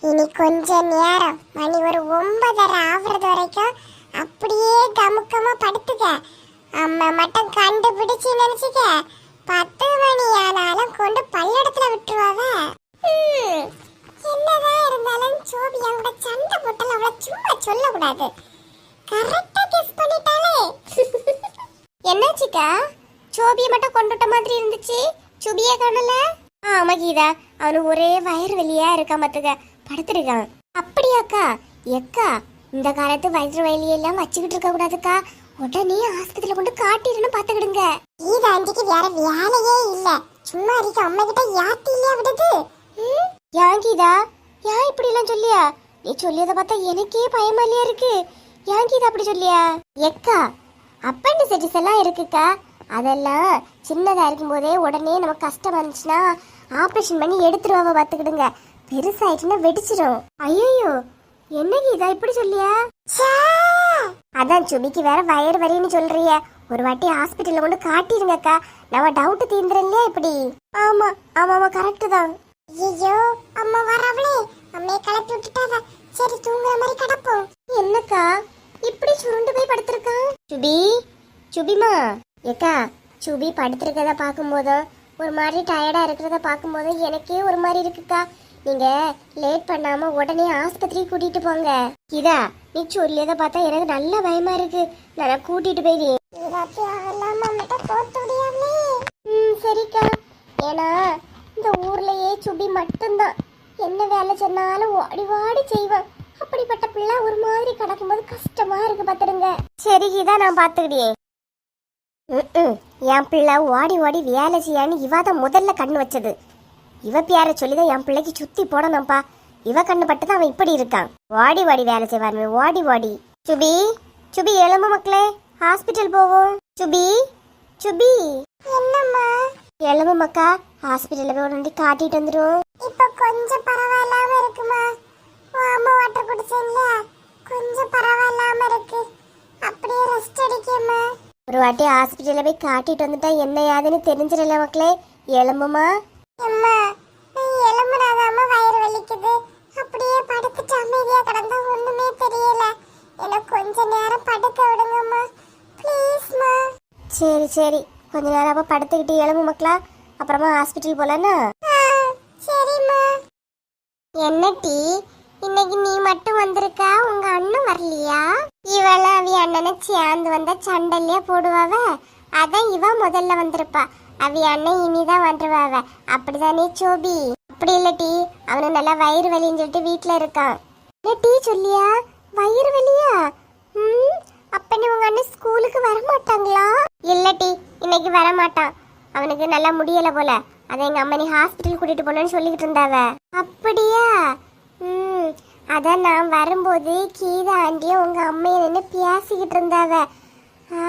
இனி கொஞ்ச நேரம். மணி ஒரு ஒன்பதரை ஆகுறது வரைக்கும் அப்படியே கமுக்கமா படுத்துக்க. அம்மா மட்டும் கண்டுபிடிச்சு நினைச்சுக்க. பத்து மணி ஆனாலும் கொண்டு பல்லடத்துல விட்டுருவாவ. என்னதான் இருந்தாலும் சோபி என் கூட சண்டை போட்டாலும் அவளை சும்மா சொல்லக்கூடாது. கரெக்டா கெஸ் பண்ணிட்டாலே. என்னாச்சுக்கா சோபியை மட்டும் கொண்டுட்ட மாதிரி இருந்துச்சு. சுபியே காணல? ஆமா கீதா. அவனு ஒரே வயிறு வெளியா இருக்கான் மத்துக்க படுத்திருக்கான். அப்படியாக்கா எக்கா இந்த காலத்து வயிறு வலியெல்லாம் வச்சுக்கிட்டு இருக்க கூடாதுக்கா. உடனே ஆஸ்பத்திரியில கொண்டு காட்டிடணும் பாத்துக்கிடுங்க கீதா ஆண்டிக்கு வேற வேலையே இல்ல. சும்மா இருக்க அம்மா கிட்ட யாத்தி இல்லையா விடுது ஏன் கீதா? ஏன் இப்படி எல்லாம் சொல்லியா? நீ சொல்லியத பார்த்தா எனக்கே பயமா இல்லையா இருக்கு. ஏன் கீதா அப்படி சொல்லியா? எக்கா அப்பண்டிசைட்டிஸ் எல்லாம் இருக்குக்கா. அதெல்லாம் சின்னதா இருக்கும்போதே உடனே நமக்கு கஷ்டம் வந்துச்சுன்னா ஆபரேஷன் பண்ணி எடுத்துருவாவ பாத்துக்கிடுங்க பெருசாயிட்டுன்னா வெடிச்சிடும் ஐயோ என்ன கீதா இப்படி சொல்லியா? அதான் சுபிக்கு வேற வயிறு வலின்னு சொல்றிய. ஒரு வாட்டி ஹாஸ்பிட்டல்ல கொண்டு காட்டிருங்கக்கா. நம்ம டவுட் தீந்துரும் இப்படி? ஆமா ஆமா ஆமா கரெக்ட் தான். ஐயோ அம்மா வரவளே அம்மையை கிளப்பி விட்டுட்டாவ சரி தூங்குற மாதிரி கிடப்போம். என்னக்கா? இப்படி சுருண்டு போய் படுத்திருக்கான் சுபி சுபிமா. ஏக்கா சுபி படுத்திருக்கத பார்க்கும்போதும் ஒரு மாதிரி டயர்டா இருக்கிறத பார்க்கும்போது எனக்கே ஒரு மாதிரி இருக்குக்கா. நீங்க லேட் பண்ணாம உடனே ஆஸ்பத்திரி கூட்டிட்டு போங்க. இதா நீ சொல்லியத பார்த்தா எனக்கு நல்ல பயமா இருக்கு. நான் கூட்டிட்டு போயிடு ம் சரிக்கா. ஏன்னா இந்த ஊர்லயே சுபி மட்டும்தான். என்ன வேலை சொன்னாலும் ஓடி வாடி செய்வான். அப்படிப்பட்ட பிள்ளை ஒரு மாதிரி கிடக்கும்போது கஷ்டமா இருக்கு பாத்துடுங்க சரி இதா நான் பாத்துக்கிட்டேன் என் பிள்ளை ஓடி ஓடி வேலை செய்யான்னு இவ தான் முதல்ல கண்ணு வச்சது. இவ பேர சொல்லிதான் என் பிள்ளைக்கு சுத்தி போடணும்ப்பா இவ கண்ணு பட்டு தான் அவன் இப்படி இருக்கான். ஓடி ஓடி வேலை செய்வான் ஓடி ஓடி சுபி சுபி எழும்பு மக்களே. ஹாஸ்பிட்டல் போவோம். சுபி சுபி. என்னம்மா? எழும்பு மக்கா ஹாஸ்பிட்டல்ல போய் உடனே காட்டிட்டு வந்துரும் இப்ப கொஞ்சம் பரவாயில்லாம இருக்குமா? அம்மா வாட்டர் குடிச்சேன்ல. கொஞ்சம் பரவாயில்லாம இருக்கு. அப்படியே ரெஸ்ட் அடிக்கம்மா. ஒரு வாட்டி ஹாஸ்பிட்டல்ல போய் காட்டிட்டு வந்துட்டா என்ன யாதுன்னு தெரிஞ்சிடல மக்களே. எலும்புமா சரி சரி. கொஞ்ச நேரம் அப்ப படுத்துக்கிட்டு எலும்பு மக்களா. அப்புறமா ஹாஸ்பிட்டல் போலானா சரிம்மா. என்ன டீ? இன்னைக்கு நீ மட்டும் வந்திருக்கா? உங்க அண்ணன் வரலையா? இவள அவி அண்ணனை சேர்ந்து வந்தா சண்டல்லையே போடுவாவ? அதான் இவ முதல்ல வந்திருப்பா. அவி அண்ணன் இனிதான் வந்துருவாவ. அப்படிதானே சோபி. அப்படி இல்ல டீ. அவனு நல்லா வயிறு வலின்னு சொல்லிட்டு வீட்டுல இருக்கான். என்ன டீ சொல்லியா? வயிறு வலியா? ம்? அப்ப நீ உங்க அண்ணன் ஸ்கூலுக்கு வர மாட்டாங்களா இல்ல டீ. இன்னைக்கு வர மாட்டான் அவனுக்கு நல்லா முடியல போல. அதை எங்க அம்மா நீ ஹாஸ்பிட்டல் கூட்டிட்டு போனேன்னு சொல்லிக்கிட்டு இருந்தாவ. அப்படியா? ம். அதான் நான் வரும்போது கீதா ஆண்டிய உங்க அம்மையை நின்று பேசிக்கிட்டு இருந்தாவ. ஆ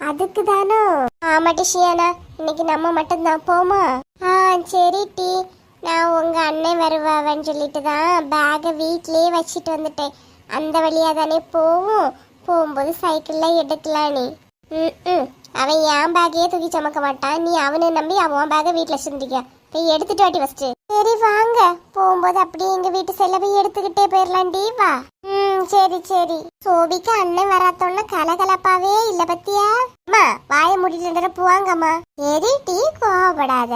அதுக்கு தானோ ஆமா டிஷியானா இன்னைக்கு நம்ம மட்டும்தான். போமா? ஆ சரி டி. நான் உங்க அண்ணன் வருவாவன்னு சொல்லிட்டு தான் பேகை வீட்லயே வச்சுட்டு வந்துட்டேன். அந்த வழியா தானே போவோம். போகும்போது சைக்கிள்ல எடுக்கலாம் நீ. ம் ம். அவன் என் பேக்கையே தூக்கி சுமக்க மாட்டான். நீ அவனை நம்பி அவன் பேகை வீட்டில் வச்சிருந்திக்க போய் எடுத்துட்டு வாட்டி ஃபர்ஸ்ட் சரி வாங்க. போ. போகும்போது அப்படியே எங்க வீட்டு செலவை எடுத்துக்கிட்டே போயிடலாம் வா. ம் சரி சரி. சோபிக்கு அண்ணன் வராத்தோன்னு கலகலப்பாவே இல்ல பத்தியா? அம்மா வாயை மூடிட்டு போவாங்கம்மா. சரி டீ கோவப்படாத.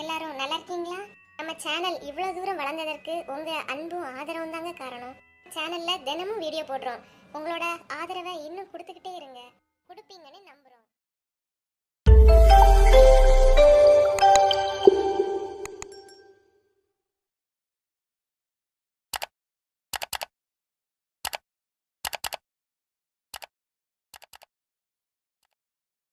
எல்லாரும் நல்லா இருக்கீங்களா? நம்ம சேனல் இவ்வளவு தூரம் வளர்ந்ததற்கு உங்க அன்பும் ஆதரவும் தாங்க காரணம். சேனல்ல தினமும் வீடியோ போடுறோம். உங்களோட ஆதரவை இன்னும் கொடுத்துக்கிட்டே இருங்க. கொடுப்பீங்கன்னு நம்புறோம்.